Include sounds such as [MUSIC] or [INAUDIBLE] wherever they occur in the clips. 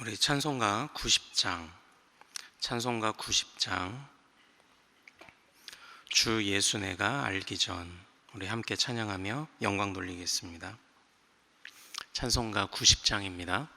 우리 찬송가 90장, 찬송가 90장, 주 예수 내가 알기 전, 우리 함께 찬양하며 영광 돌리겠습니다. 찬송가 90장입니다.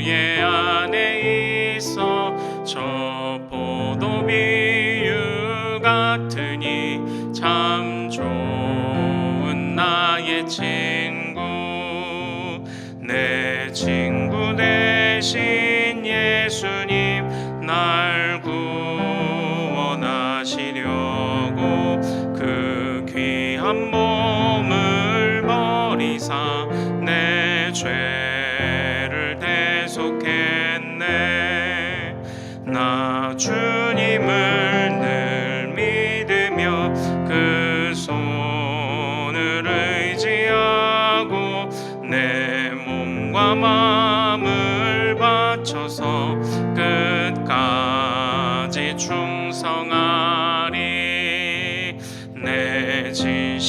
주의 안에 있어 저 포도 비유 같으니 참 좋은 나의 친구 내 친구 대신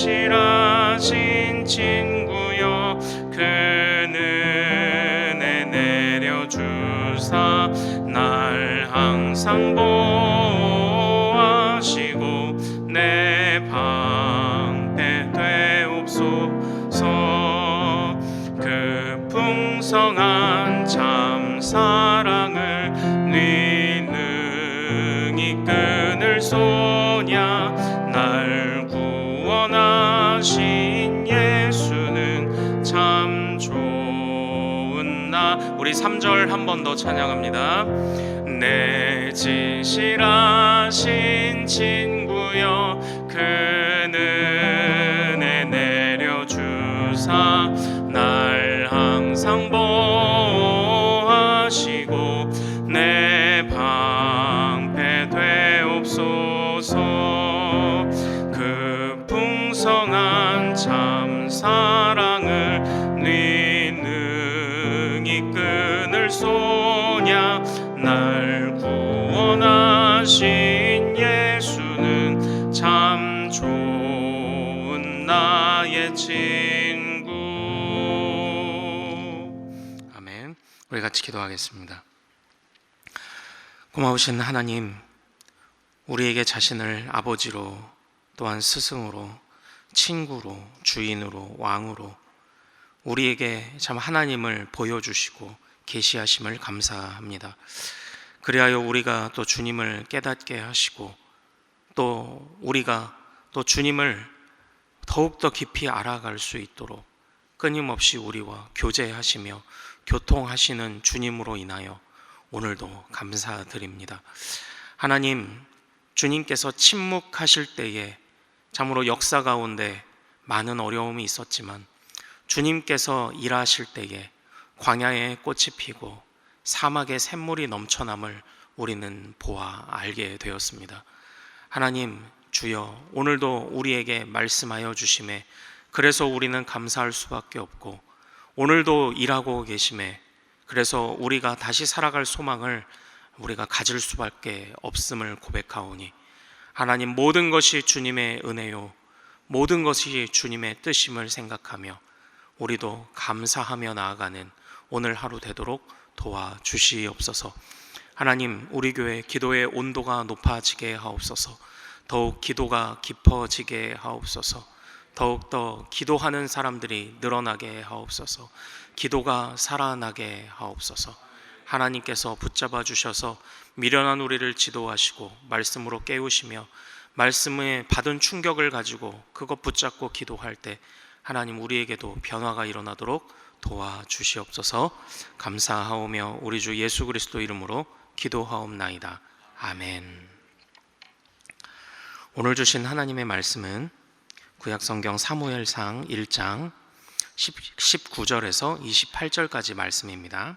진실하신 친 3절 한 번 더 찬양합니다. 내 진실하신 친 같이 기도하겠습니다 고마우신 하나님 우리에게 자신을 아버지로 또한 스승으로 친구로 주인으로 왕으로 우리에게 참 하나님을 보여주시고 계시하심을 감사합니다. 그리하여 우리가 또 주님을 깨닫게 하시고 또 우리가 또 주님을 더욱더 깊이 알아갈 수 있도록 끊임없이 우리와 교제하시며 교통하시는 주님으로 인하여 오늘도 감사드립니다. 하나님, 주님께서 침묵하실 때에 참으로 역사 가운데 많은 어려움이 있었지만 주님께서 일하실 때에 광야에 꽃이 피고 사막에 샘물이 넘쳐남을 우리는 보아 알게 되었습니다. 하나님 주여 오늘도 우리에게 말씀하여 주심에 그래서 우리는 감사할 수밖에 없고 오늘도 일하고 계심에 그래서 우리가 다시 살아갈 소망을 우리가 가질 수밖에 없음을 고백하오니 하나님 모든 것이 주님의 은혜요 모든 것이 주님의 뜻임을 생각하며 우리도 감사하며 나아가는 오늘 하루 되도록 도와주시옵소서. 하나님, 우리 교회 기도의 온도가 높아지게 하옵소서. 더욱 기도가 깊어지게 하옵소서. 더욱 더 기도하는 사람들이 늘어나게 하옵소서. 기도가 살아나게 하옵소서. 하나님께서 붙잡아 주셔서 미련한 우리를 지도하시고 말씀으로 깨우시며 말씀에 받은 충격을 가지고 그것 붙잡고 기도할 때 하나님 우리에게도 변화가 일어나도록 도와주시옵소서 감사하오며 우리 주 예수 그리스도 이름으로 기도하옵나이다. 아멘. 오늘 주신 하나님의 말씀은 구약성경 사무엘상 1장 19절에서 28절까지 말씀입니다.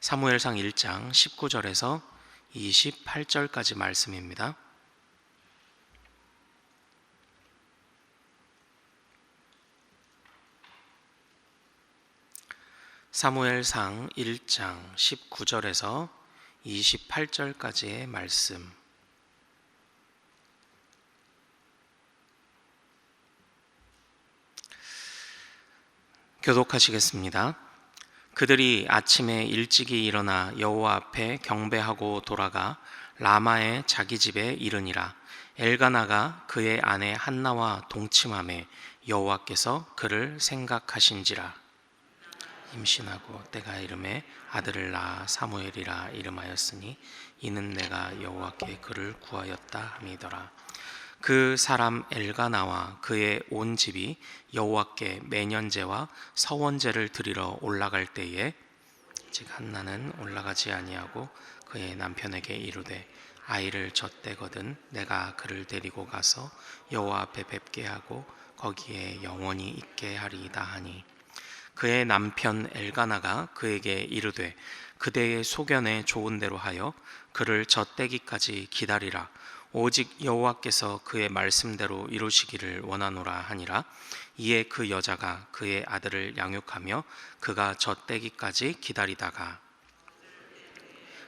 사무엘상 1장 19절에서 28절까지 말씀입니다. 사무엘상 1장 19절에서 28절까지의 말씀. 교독하시겠습니다. 그들이 아침에 일찍이 일어나 여호와 앞에 경배하고 돌아가 라마의 자기 집에 이르니라. 엘가나가 그의 아내 한나와 동침함에 여호와께서 그를 생각하신지라. 임신하고 때가 이름에 아들을 낳아 사무엘이라 이름하였으니 이는 내가 여호와께 그를 구하였다 함이더라 그 사람 엘가나와 그의 온 집이 여호와께 매년제와 서원제를 드리러 올라갈 때에 즉 한나는 올라가지 아니하고 그의 남편에게 이르되 아이를 젖대거든 내가 그를 데리고 가서 여호와 앞에 뵙게 하고 거기에 영원히 있게 하리이다 하니. 그의 남편 엘가나가 그에게 이르되 그대의 소견에 좋은 대로 하여 그를 젖대기까지 기다리라 오직 여호와께서 그의 말씀대로 이루시기를 원하노라 하니라. 이에 그 여자가 그의 아들을 양육하며 그가 젖대기까지 기다리다가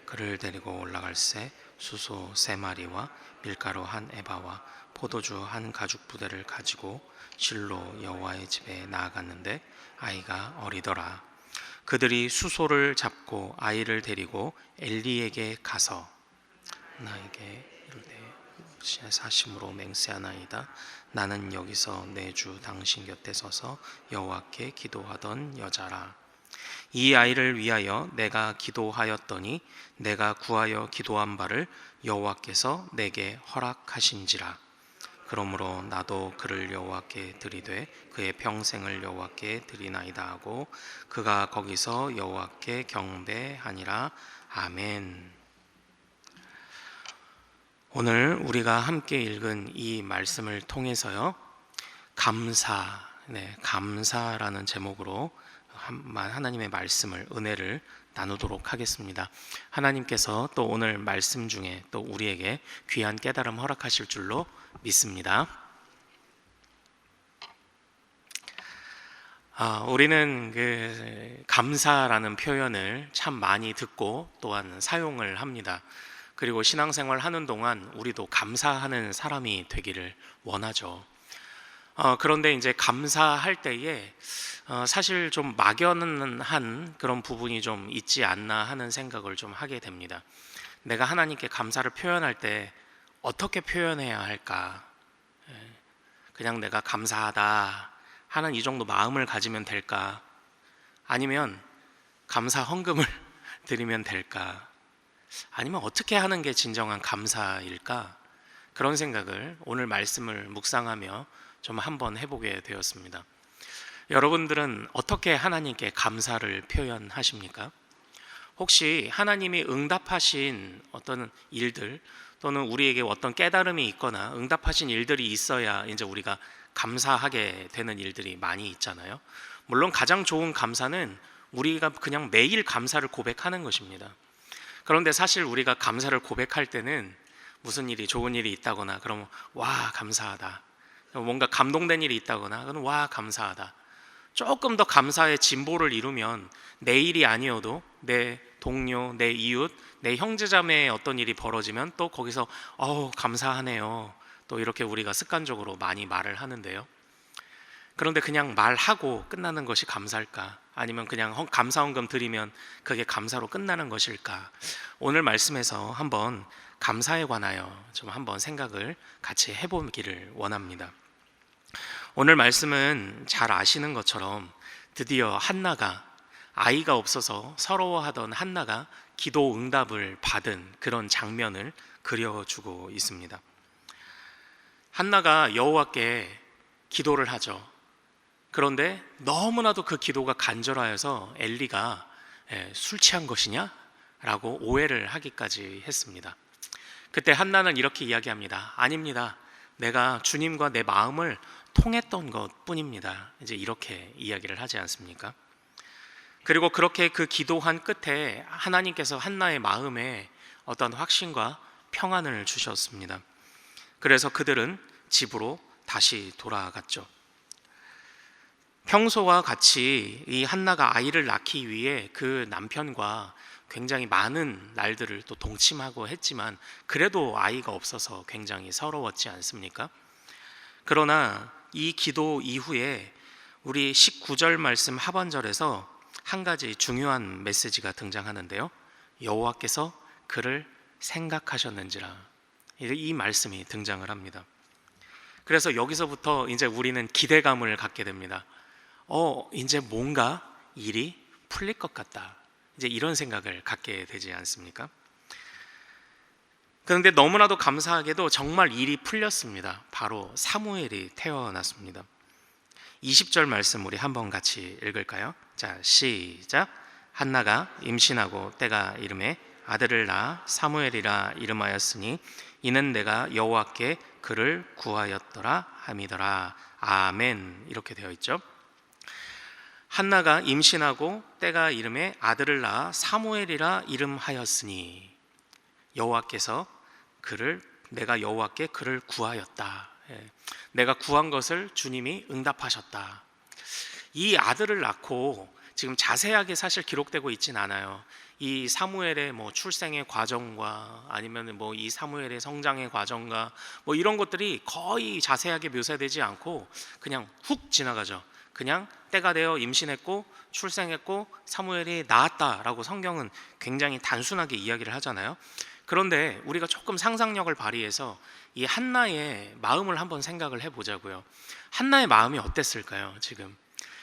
그를 데리고 올라갈새 수소 세 마리와 밀가루 한 에바와 포도주 한 가죽 부대를 가지고 실로 여호와의 집에 나아갔는데 아이가 어리더라. 그들이 수소를 잡고 아이를 데리고 엘리에게 가서 나에게 이르되 사심으로 맹세하나이다. 나는 여기서 내 주 당신 곁에 서서 여호와께 기도하던 여자라. 이 아이를 위하여 내가 기도하였더니 내가 구하여 기도한 바를 여호와께서 내게 허락하신지라. 그러므로 나도 그를 여호와께 드리되 그의 평생을 여호와께 드리나이다 하고 그가 거기서 여호와께 경배하니라. 아멘. 오늘 우리가 함께 읽은 이 말씀을 통해서요. 감사, 네, 감사라는 제목으로 하나님의 말씀을 은혜를 나누도록 하겠습니다. 하나님께서 또 오늘 말씀 중에 또 우리에게 귀한 깨달음 허락하실 줄로 믿습니다. 아, 우리는 그 감사라는 표현을 참 많이 듣고 또한 사용을 합니다. 그리고 신앙생활 하는 동안 우리도 감사하는 사람이 되기를 원하죠. 어, 그런데 이제 감사할 때에 어, 사실 좀 막연한 그런 부분이 좀 있지 않나 하는 생각을 좀 하게 됩니다. 내가 하나님께 감사를 표현할 때 어떻게 표현해야 할까? 예, 그냥 내가 감사하다 하는 이 정도 마음을 가지면 될까? 아니면 감사 헌금을 [LAUGHS] 드리면 될까? 아니면 어떻게 하는 게 진정한 감사일까? 그런 생각을 오늘 말씀을 묵상하며 좀 한번 해보게 되었습니다. 여러분들은 어떻게 하나님께 감사를 표현하십니까? 혹시 하나님이 응답하신 어떤 일들 또는 우리에게 어떤 깨달음이 있거나 응답하신 일들이 있어야 이제 우리가 감사하게 되는 일들이 많이 있잖아요. 물론 가장 좋은 감사는 우리가 그냥 매일 감사를 고백하는 것입니다. 그런데 사실 우리가 감사를 고백할 때는 무슨 일이 좋은 일이 있다거나 그러면 와 감사하다. 뭔가 감동된 일이 있다거나 그럼 와 감사하다. 조금 더 감사의 진보를 이루면 내 일이 아니어도 내 동료, 내 이웃, 내 형제자매의 어떤 일이 벌어지면 또 거기서 어우 감사하네요. 또 이렇게 우리가 습관적으로 많이 말을 하는데요. 그런데 그냥 말하고 끝나는 것이 감사일까? 아니면 그냥 감사원금 드리면 그게 감사로 끝나는 것일까? 오늘 말씀에서 한번 감사에 관하여 좀 한번 생각을 같이 해보기를 원합니다. 오늘 말씀은 잘 아시는 것처럼 드디어 한나가 아이가 없어서 서러워하던 한나가 기도 응답을 받은 그런 장면을 그려주고 있습니다. 한나가 여호와께 기도를 하죠. 그런데 너무나도 그 기도가 간절하여서 엘리가 예, 술 취한 것이냐? 라고 오해를 하기까지 했습니다. 그때 한나는 이렇게 이야기합니다. 아닙니다. 내가 주님과 내 마음을 통했던 것 뿐입니다. 이제 이렇게 이야기를 하지 않습니까? 그리고 그렇게 그 기도한 끝에 하나님께서 한나의 마음에 어떤 확신과 평안을 주셨습니다. 그래서 그들은 집으로 다시 돌아갔죠. 평소와 같이 이 한나가 아이를 낳기 위해 그 남편과 굉장히 많은 날들을 또 동침하고 했지만 그래도 아이가 없어서 굉장히 서러웠지 않습니까? 그러나 이 기도 이후에 우리 19절 말씀 하반절에서 한 가지 중요한 메시지가 등장하는데요. 여호와께서 그를 생각하셨는지라 이 말씀이 등장을 합니다. 그래서 여기서부터 이제 우리는 기대감을 갖게 됩니다. 어, 이제 뭔가 일이 풀릴 것 같다. 이제 이런 생각을 갖게 되지 않습니까? 그런데 너무나도 감사하게도 정말 일이 풀렸습니다. 바로 사무엘이 태어났습니다. 20절 말씀 우리 한번 같이 읽을까요? 자, 시작. 한나가 임신하고 때가 이름에 아들을 낳아 사무엘이라 이름하였으니 이는 내가 여호와께 그를 구하였더라 함이더라. 아멘. 이렇게 되어 있죠. 한나가 임신하고 때가 이름에 아들을 낳아 사무엘이라 이름하였으니 여호와께서 그를 내가 여호와께 그를 구하였다. 예. 내가 구한 것을 주님이 응답하셨다. 이 아들을 낳고 지금 자세하게 사실 기록되고 있진 않아요. 이 사무엘의 뭐 출생의 과정과 아니면 뭐 이 사무엘의 성장의 과정과 뭐 이런 것들이 거의 자세하게 묘사되지 않고 그냥 훅 지나가죠. 그냥 때가 되어 임신했고 출생했고 사무엘이 낳았다라고 성경은 굉장히 단순하게 이야기를 하잖아요. 그런데 우리가 조금 상상력을 발휘해서 이 한나의 마음을 한번 생각을 해보자고요. 한나의 마음이 어땠을까요? 지금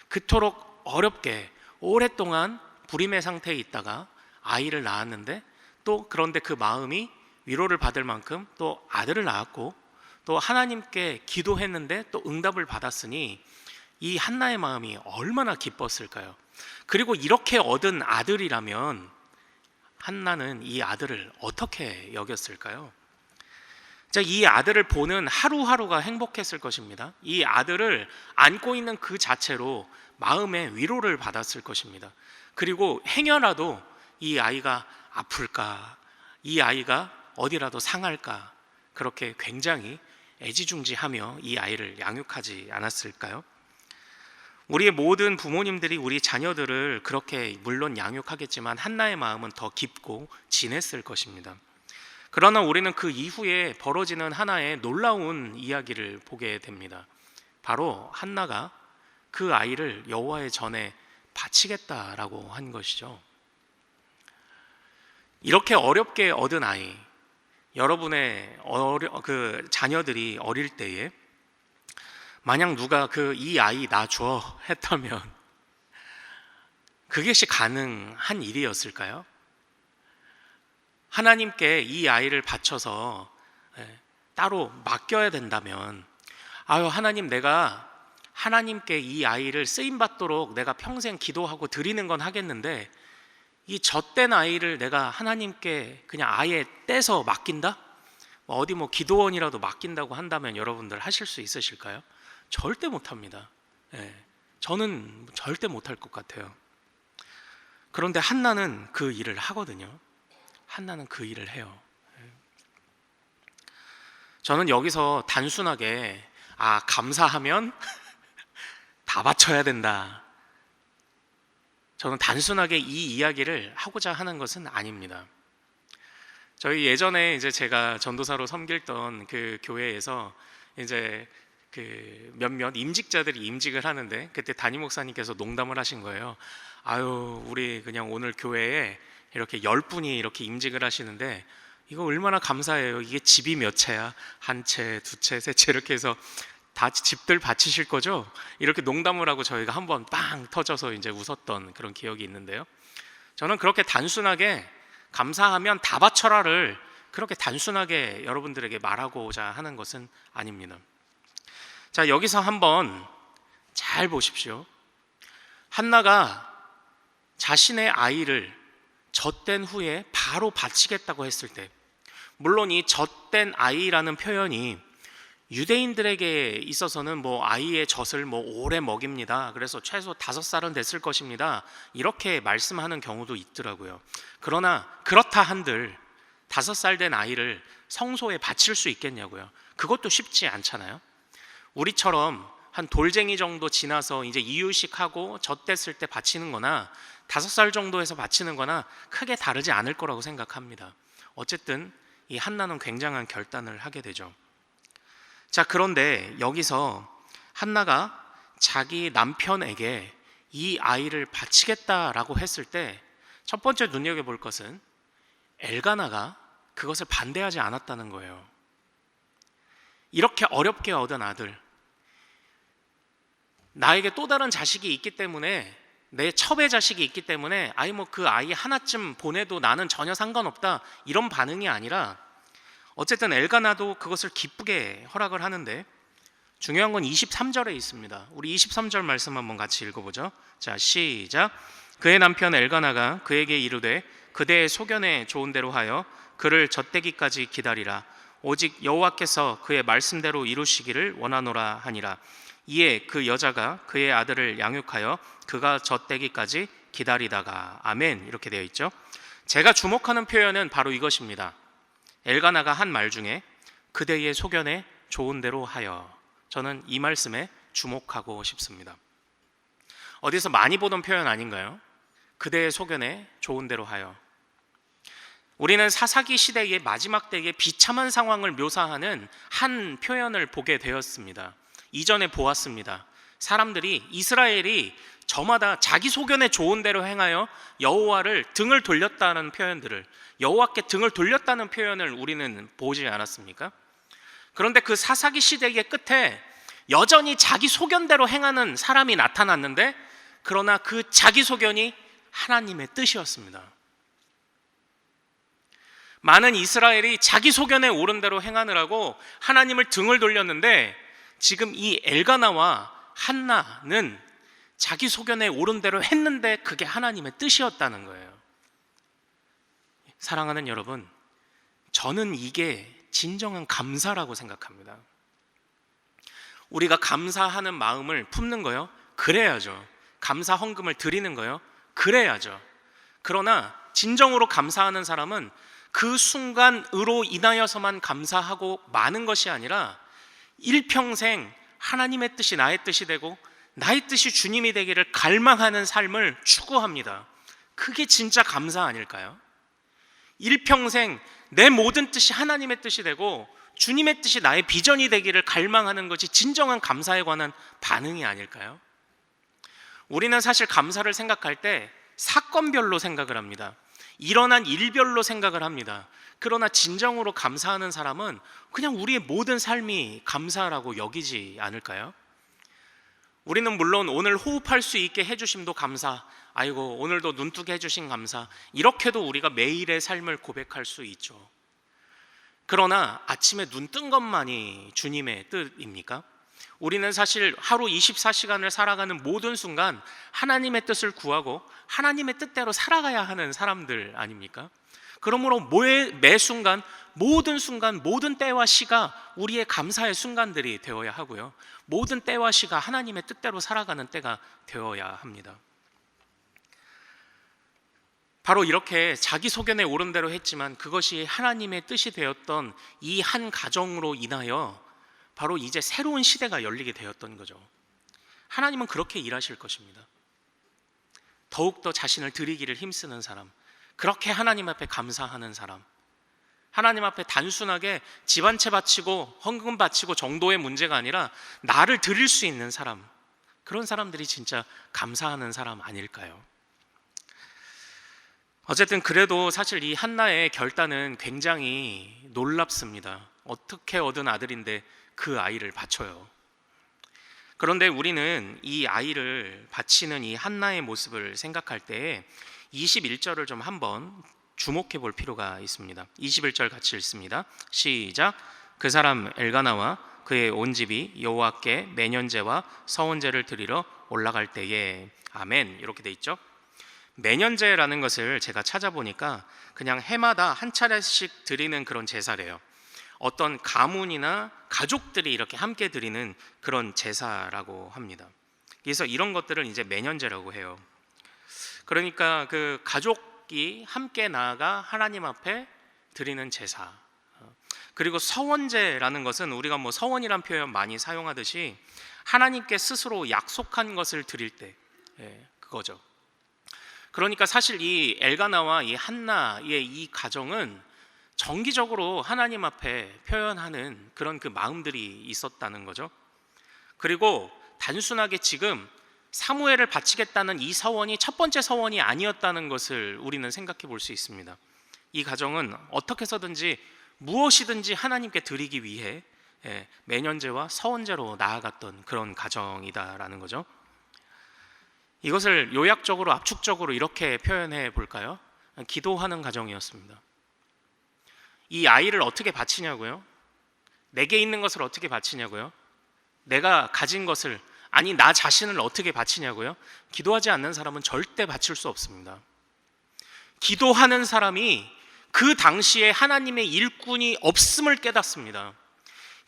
그토록 어렵게 오랫동안 불임의 상태에 있다가 아이를 낳았는데 또 그런데 그 마음이 위로를 받을 만큼 또 아들을 낳았고 또 하나님께 기도했는데 또 응답을 받았으니 이 한나의 마음이 얼마나 기뻤을까요? 그리고 이렇게 얻은 아들이라면 한나는 이 아들을 어떻게 여겼을까요? 자, 이 아들을 보는 하루하루가 행복했을 것입니다. 이 아들을 안고 있는 그 자체로 마음의 위로를 받았을 것입니다. 그리고 행여라도 이 아이가 아플까, 이 아이가 어디라도 상할까, 그렇게 굉장히 애지중지하며 이 아이를 양육하지 않았을까요? 우리의 모든 부모님들이 우리 자녀들을 그렇게 물론 양육하겠지만 한나의 마음은 더 깊고 진했을 것입니다. 그러나 우리는 그 이후에 벌어지는 하나의 놀라운 이야기를 보게 됩니다. 바로 한나가 그 아이를 여호와의 전에 바치겠다라고 한 것이죠. 이렇게 어렵게 얻은 아이, 여러분의 어려, 그 자녀들이 어릴 때에 만약 누가 그 이 아이 놔줘 했다면 그것이 가능한 일이었을까요? 하나님께 이 아이를 바쳐서 예, 따로 맡겨야 된다면 아유 하나님 내가 하나님께 이 아이를 쓰임 받도록 내가 평생 기도하고 드리는 건 하겠는데 이 젖된 아이를 내가 하나님께 그냥 아예 떼서 맡긴다? 뭐 어디 뭐 기도원이라도 맡긴다고 한다면 여러분들 하실 수 있으실까요? 절대 못합니다. 예, 저는 절대 못할 것 같아요. 그런데 한나는 그 일을 하거든요. 한나는 그 일을 해요. 예. 저는 여기서 단순하게 아 감사하면 [LAUGHS] 다 바쳐야 된다. 저는 단순하게 이 이야기를 하고자 하는 것은 아닙니다. 저희 예전에 이제 제가 전도사로 섬길던 그 교회에서 이제 그 몇몇 임직자들이 임직을 하는데 그때 담임 목사님께서 농담을 하신 거예요. 아유, 우리 그냥 오늘 교회에 이렇게 열 분이 이렇게 임직을 하시는데 이거 얼마나 감사해요. 이게 집이 몇 채야? 한 채, 두 채, 세 채 이렇게 해서 다 집들 바치실 거죠? 이렇게 농담을 하고 저희가 한번 빵 터져서 이제 웃었던 그런 기억이 있는데요. 저는 그렇게 단순하게 감사하면 다 바쳐라를 그렇게 단순하게 여러분들에게 말하고자 하는 것은 아닙니다. 자, 여기서 한번 잘 보십시오. 한나가 자신의 아이를 젖된 후에 바로 바치겠다고 했을 때, 물론 이 젖된 아이라는 표현이 유대인들에게 있어서는 뭐 아이의 젖을 뭐 오래 먹입니다. 그래서 최소 다섯 살은 됐을 것입니다. 이렇게 말씀하는 경우도 있더라고요. 그러나 그렇다 한들 다섯 살 된 아이를 성소에 바칠 수 있겠냐고요. 그것도 쉽지 않잖아요. 우리처럼 한 돌쟁이 정도 지나서 이제 이유식하고 젖됐을 때 바치는 거나 다섯 살 정도에서 바치는 거나 크게 다르지 않을 거라고 생각합니다. 어쨌든 이 한나는 굉장한 결단을 하게 되죠. 자, 그런데 여기서 한나가 자기 남편에게 이 아이를 바치겠다라고 했을 때 첫 번째 눈여겨볼 것은 엘가나가 그것을 반대하지 않았다는 거예요. 이렇게 어렵게 얻은 아들, 나에게 또 다른 자식이 있기 때문에 내 첩의 자식이 있기 때문에 아이 뭐 그 아이 하나쯤 보내도 나는 전혀 상관없다 이런 반응이 아니라 어쨌든 엘가나도 그것을 기쁘게 허락을 하는데 중요한 건 23절에 있습니다. 우리 23절 말씀 한번 같이 읽어보죠. 자 시작. 그의 남편 엘가나가 그에게 이르되 그대의 소견에 좋은 대로 하여 그를 젖대기까지 기다리라. 오직 여호와께서 그의 말씀대로 이루시기를 원하노라 하니라. 이에 그 여자가 그의 아들을 양육하여 그가 젖대기까지 기다리다가 아멘 이렇게 되어 있죠. 제가 주목하는 표현은 바로 이것입니다. 엘가나가 한 말 중에 그대의 소견에 좋은 대로 하여 저는 이 말씀에 주목하고 싶습니다. 어디서 많이 보던 표현 아닌가요? 그대의 소견에 좋은 대로 하여 우리는 사사기 시대의 마지막 때의 비참한 상황을 묘사하는 한 표현을 보게 되었습니다. 이전에 보았습니다. 사람들이 이스라엘이 저마다 자기 소견에 좋은 대로 행하여 여호와를 등을 돌렸다는 표현들을 여호와께 등을 돌렸다는 표현을 우리는 보지 않았습니까? 그런데 그 사사기 시대의 끝에 여전히 자기 소견대로 행하는 사람이 나타났는데 그러나 그 자기 소견이 하나님의 뜻이었습니다. 많은 이스라엘이 자기 소견에 옳은 대로 행하느라고 하나님을 등을 돌렸는데 지금 이 엘가나와 한나는 자기 소견에 옳은 대로 했는데 그게 하나님의 뜻이었다는 거예요. 사랑하는 여러분, 저는 이게 진정한 감사라고 생각합니다. 우리가 감사하는 마음을 품는 거요. 그래야죠. 감사 헌금을 드리는 거요. 그래야죠. 그러나 진정으로 감사하는 사람은 그 순간으로 인하여서만 감사하고 많은 것이 아니라 일평생 하나님의 뜻이 나의 뜻이 되고 나의 뜻이 주님이 되기를 갈망하는 삶을 추구합니다. 그게 진짜 감사 아닐까요? 일평생 내 모든 뜻이 하나님의 뜻이 되고 주님의 뜻이 나의 비전이 되기를 갈망하는 것이 진정한 감사에 관한 반응이 아닐까요? 우리는 사실 감사를 생각할 때 사건별로 생각을 합니다. 일어난 일별로 생각을 합니다. 그러나 진정으로 감사하는 사람은 그냥 우리의 모든 삶이 감사라고 여기지 않을까요? 우리는 물론 오늘 호흡할 수 있게 해주심도 감사, 아이고 오늘도 눈뜨게 해주신 감사, 이렇게도 우리가 매일의 삶을 고백할 수 있죠. 그러나 아침에 눈 뜬 것만이 주님의 뜻입니까? 우리는 사실 하루 24시간을 살아가는 모든 순간 하나님의 뜻을 구하고 하나님의 뜻대로 살아가야 하는 사람들 아닙니까? 그러므로 매, 매 순간 모든 순간 모든 때와 시가 우리의 감사의 순간들이 되어야 하고요. 모든 때와 시가 하나님의 뜻대로 살아가는 때가 되어야 합니다. 바로 이렇게 자기 소견에 옳은 대로 했지만 그것이 하나님의 뜻이 되었던 이 한 가정으로 인하여 바로 이제 새로운 시대가 열리게 되었던 거죠. 하나님은 그렇게 일하실 것입니다. 더욱더 자신을 드리기를 힘쓰는 사람, 그렇게 하나님 앞에 감사하는 사람, 하나님 앞에 단순하게 집한채 바치고 헌금 바치고 정도의 문제가 아니라 나를 드릴 수 있는 사람, 그런 사람들이 진짜 감사하는 사람 아닐까요? 어쨌든 그래도 사실 이 한나의 결단은 굉장히 놀랍습니다. 어떻게 얻은 아들인데 그 아이를 바쳐요. 그런데 우리는 이 아이를 바치는 이 한나의 모습을 생각할 때 21절을 좀 한번 주목해 볼 필요가 있습니다. 21절 같이 읽습니다. 시작. 그 사람 엘가나와 그의 온 집이 여호와께 매년제와 서원제를 드리러 올라갈 때에 아멘 이렇게 돼 있죠. 매년제라는 것을 제가 찾아보니까 그냥 해마다 한 차례씩 드리는 그런 제사래요. 어떤 가문이나 가족들이 이렇게 함께 드리는 그런 제사라고 합니다. 그래서 이런 것들을 이제 매년제라고 해요. 그러니까 그 가족이 함께 나아가 하나님 앞에 드리는 제사. 그리고 서원제라는 것은 우리가 뭐 서원이란 표현 많이 사용하듯이 하나님께 스스로 약속한 것을 드릴 때 예, 그거죠. 그러니까 사실 이 엘가나와 이 한나의 이 가정은 정기적으로 하나님 앞에 표현하는 그런 그 마음들이 있었다는 거죠. 그리고 단순하게 지금 사무엘을 바치겠다는 이 서원이 첫 번째 서원이 아니었다는 것을 우리는 생각해 볼 수 있습니다. 이 가정은 어떻게 해서든지 무엇이든지 하나님께 드리기 위해 예, 매년제와 서원제로 나아갔던 그런 가정이다라는 거죠. 이것을 요약적으로 압축적으로 이렇게 표현해 볼까요? 기도하는 가정이었습니다. 이 아이를 어떻게 바치냐고요? 내게 있는 것을 어떻게 바치냐고요? 내가 가진 것을 아니 나 자신을 어떻게 바치냐고요? 기도하지 않는 사람은 절대 바칠 수 없습니다. 기도하는 사람이 그 당시에 하나님의 일꾼이 없음을 깨닫습니다.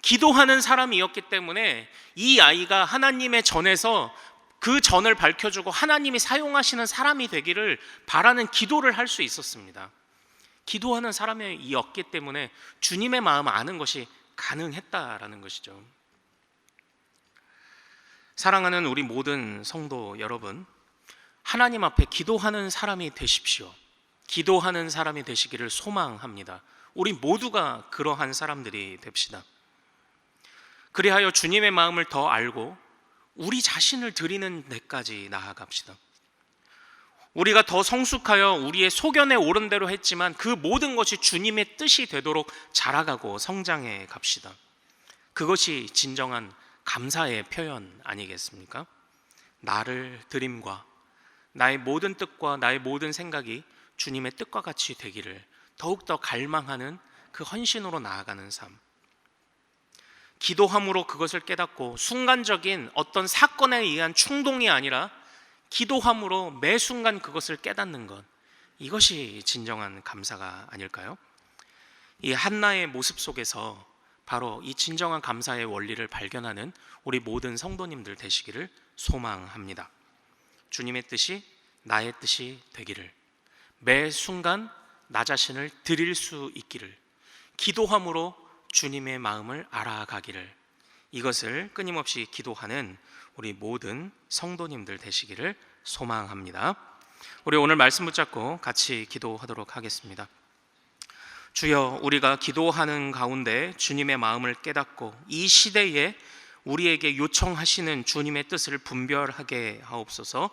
기도하는 사람이었기 때문에 이 아이가 하나님의 전에서 그 전을 밝혀주고 하나님이 사용하시는 사람이 되기를 바라는 기도를 할 수 있었습니다. 기도하는 사람이었기 때문에 주님의 마음 아는 것이 가능했다라는 것이죠. 사랑하는 우리 모든 성도 여러분, 하나님 앞에 기도하는 사람이 되십시오. 기도하는 사람이 되시기를 소망합니다. 우리 모두가 그러한 사람들이 됩시다. 그리하여 주님의 마음을 더 알고 우리 자신을 드리는 데까지 나아갑시다. 우리가 더 성숙하여 우리의 소견에 오른 대로 했지만 그 모든 것이 주님의 뜻이 되도록 자라가고 성장해 갑시다. 그것이 진정한 감사의 표현 아니겠습니까? 나를 드림과 나의 모든 뜻과 나의 모든 생각이 주님의 뜻과 같이 되기를 더욱더 갈망하는 그 헌신으로 나아가는 삶. 기도함으로 그것을 깨닫고 순간적인 어떤 사건에 의한 충동이 아니라 기도함으로 매 순간 그것을 깨닫는 것. 이것이 진정한 감사가 아닐까요? 이 한나의 모습 속에서 바로 이 진정한 감사의 원리를 발견하는 우리 모든 성도님들 되시기를 소망합니다. 주님의 뜻이 나의 뜻이 되기를 매 순간 나 자신을 드릴 수 있기를 기도함으로 주님의 마음을 알아가기를 이것을 끊임없이 기도하는 우리 모든 성도님들 되시기를 소망합니다. 우리 오늘 말씀 붙잡고 같이 기도하도록 하겠습니다. 주여 우리가 기도하는 가운데 주님의 마음을 깨닫고 이 시대에 우리에게 요청하시는 주님의 뜻을 분별하게 하옵소서.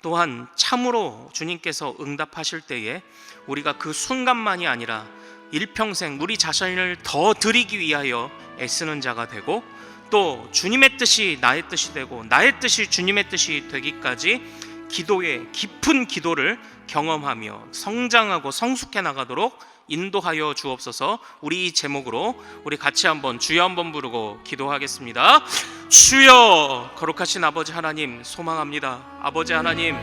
또한 참으로 주님께서 응답하실 때에 우리가 그 순간만이 아니라 일평생 우리 자신을 더 드리기 위하여 애쓰는 자가 되고 또 주님의 뜻이 나의 뜻이 되고 나의 뜻이 주님의 뜻이 되기까지 기도의 깊은 기도를 경험하며 성장하고 성숙해 나가도록 인도하여 주옵소서. 우리 이 제목으로 우리 같이 한번 주여 한번 부르고 기도하겠습니다. 주여 거룩하신 아버지 하나님 소망합니다. 아버지 하나님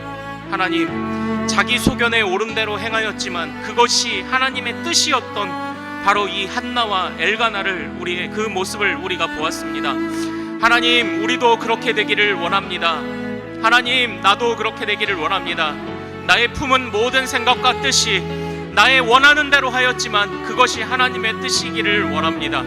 하나님 자기 소견에 옳은 대로 행하였지만 그것이 하나님의 뜻이었던 바로 이 한나와 엘가나를 우리의 그 모습을 우리가 보았습니다. 하나님 우리도 그렇게 되기를 원합니다. 하나님 나도 그렇게 되기를 원합니다. 나의 품은 모든 생각과 뜻이 나의 원하는 대로 하였지만 그것이 하나님의 뜻이기를 원합니다.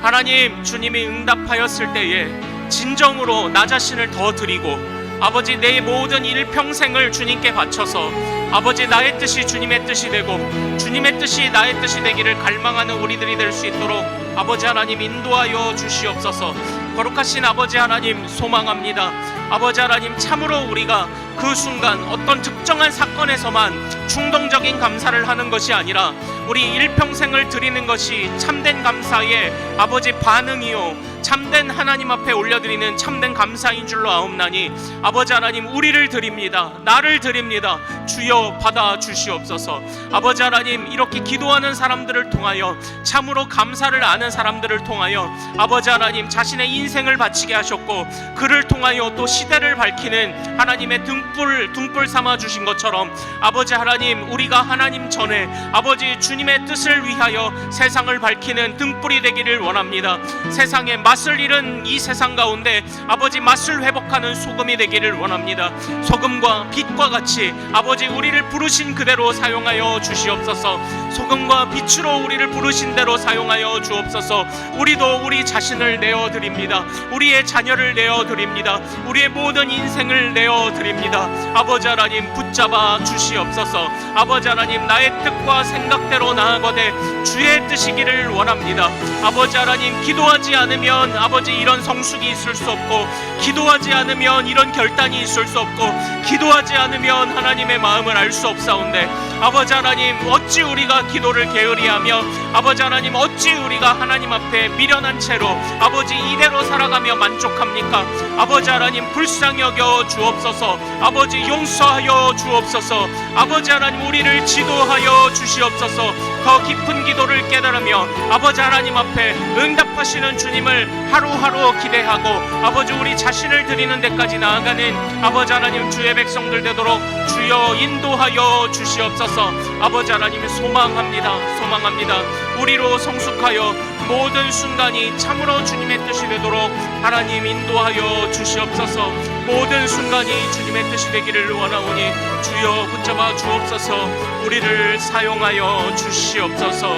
하나님 주님이 응답하였을 때에 진정으로 나 자신을 더 드리고 아버지 내 모든 일평생을 주님께 바쳐서 아버지 나의 뜻이 주님의 뜻이 되고 주님의 뜻이 나의 뜻이 되기를 갈망하는 우리들이 될 수 있도록 아버지 하나님 인도하여 주시옵소서 거룩하신 아버지 하나님 소망합니다 아버지 하나님 참으로 우리가 그 순간 어떤 특정한 사건에서만 충동적인 감사를 하는 것이 아니라 우리 일평생을 드리는 것이 참된 감사의 아버지 반응이요. 참된 하나님 앞에 올려드리는 참된 감사인 줄로 아옵나니 아버지 하나님 우리를 드립니다. 나를 드립니다. 주여 받아 주시옵소서. 아버지 하나님 이렇게 기도하는 사람들을 통하여 참으로 감사를 아는 사람들을 통하여 아버지 하나님 자신의 인생을 바치게 하셨고 그를 통하여 또 시대를 밝히는 하나님의 등 등불 등불 삼아 주신 것처럼 아버지 하나님 우리가 하나님 전에 아버지 주님의 뜻을 위하여 세상을 밝히는 등불이 되기를 원합니다. 세상에 맛을 잃은 이 세상 가운데 아버지 맛을 회복하는 소금이 되기를 원합니다. 소금과 빛과 같이 아버지 우리를 부르신 그대로 사용하여 주시옵소서. 소금과 빛으로 우리를 부르신 대로 사용하여 주옵소서. 우리도 우리 자신을 내어 드립니다. 우리의 자녀를 내어 드립니다. 우리의 모든 인생을 내어 드립니다. 아버지 하나님 붙잡아 주시옵소서. 아버지 하나님 나의 뜻과 생각대로 나아가되 주의 뜻이기를 원합니다. 아버지 하나님 기도하지 않으면 아버지 이런 성숙이 있을 수 없고 기도하지 않으면 이런 결단이 있을 수 없고 기도하지 않으면 하나님의 마음을 알 수 없사온데 아버지 하나님 어찌 우리가 기도를 게으리하며 아버지 하나님 어찌 우리가 하나님 앞에 미련한 채로 아버지 이대로 살아가며 만족합니까 아버지 하나님 불쌍히 여겨 주옵소서. 아버지 용서하여 주옵소서. 아버지 하나님 우리를 지도하여 주시옵소서. 더 깊은 기도를 깨달으며 아버지 하나님 앞에 응답하시는 주님을 하루하루 기대하고 아버지 우리 자신을 드리는 데까지 나아가는 아버지 하나님 주의 백성들 되도록 주여 인도하여 주시옵소서. 아버지 하나님 소망합니다. 소망합니다. 우리로 성숙하여 모든 순간이 참으로 주님의 뜻이 되도록 하나님 인도하여 주시옵소서. 모든 순간이 주님의 뜻이 되기를 원하오니 주여 붙잡아 주옵소서. 우리를 사용하여 주시옵소서.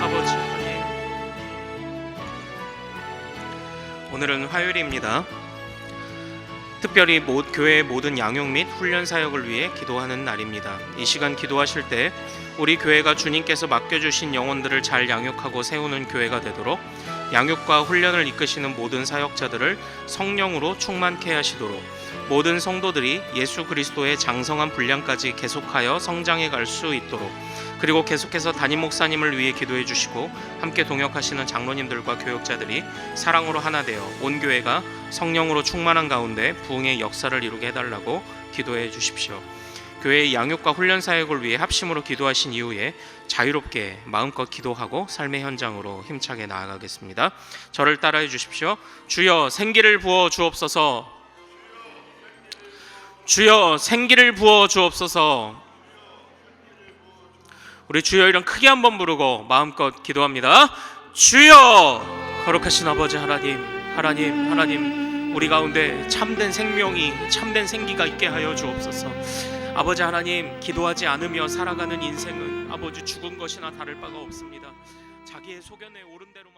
아버지 하나님 오늘은 화요일입니다 특별히 모, 교회의 모든 양육 및 훈련 사역을 위해 기도하는 날입니다. 이 시간 기도하실 때 우리 교회가 주님께서 맡겨주신 영혼들을 잘 양육하고 세우는 교회가 되도록 양육과 훈련을 이끄시는 모든 사역자들을 성령으로 충만케 하시도록 모든 성도들이 예수 그리스도의 장성한 분량까지 계속하여 성장해 갈 수 있도록 그리고 계속해서 담임 목사님을 위해 기도해 주시고 함께 동역하시는 장로님들과 교역자들이 사랑으로 하나 되어 온 교회가 성령으로 충만한 가운데 부흥의 역사를 이루게 해달라고 기도해 주십시오. 교회의 양육과 훈련 사역을 위해 합심으로 기도하신 이후에 자유롭게 마음껏 기도하고 삶의 현장으로 힘차게 나아가겠습니다. 저를 따라해 주십시오. 주여 생기를 부어 주옵소서. 주여 생기를 부어 주옵소서. 우리 주여 이름 크게 한번 부르고 마음껏 기도합니다. 주여 거룩하신 아버지 하나님, 하나님, 하나님 우리 가운데 참된 생명이 참된 생기가 있게 하여 주옵소서. 아버지 하나님 기도하지 않으며 살아가는 인생은 아버지 죽은 것이나 다를 바가 없습니다. 자기의 소견에 행할 것이고